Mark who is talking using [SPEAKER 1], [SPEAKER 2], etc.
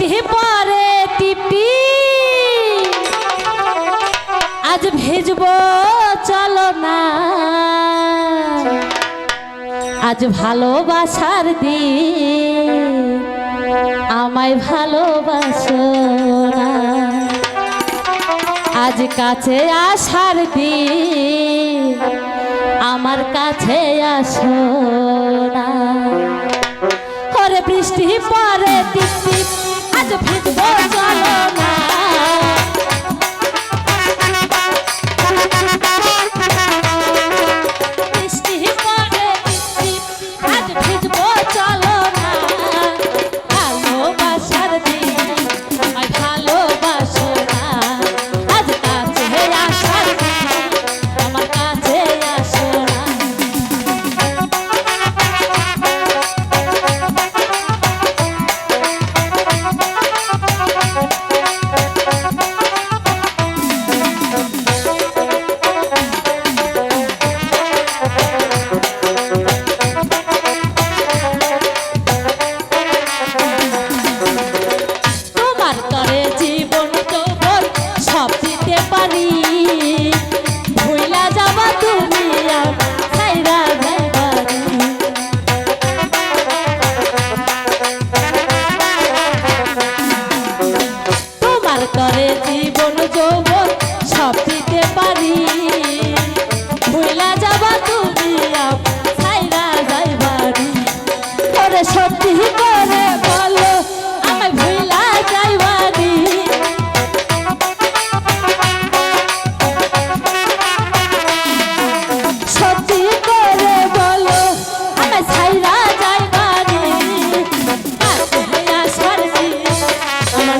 [SPEAKER 1] বৃষ্টি পরে টিপি। আজ ভেজব চলো না আজ ভালোবাসার দিন। আমায় ভালোবাসো আজ কাছে আসার দিন। আমার কাছে আসো না। করে বৃষ্টি পরে tip I just hit the board so আমার